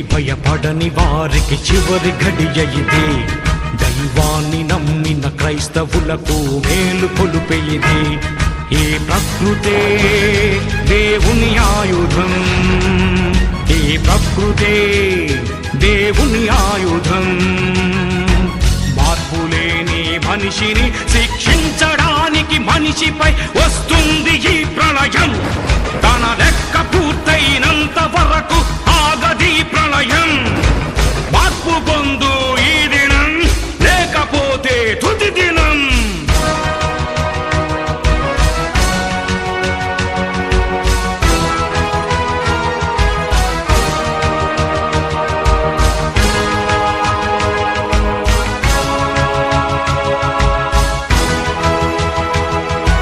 భయపడని వారికి చివరి ఘడియ ఇది. దైవాన్ని నమ్మిన క్రైస్తవులకు మేలు కొలుపే ఇది. ఈ ప్రకృతే దేవుని ఆయుధం. ఈ ప్రకృతే దేవుని ఆయుధం. మార్పులేని మనిషిని శిక్షించడానికి మనిషిపై వస్తుంది ఈ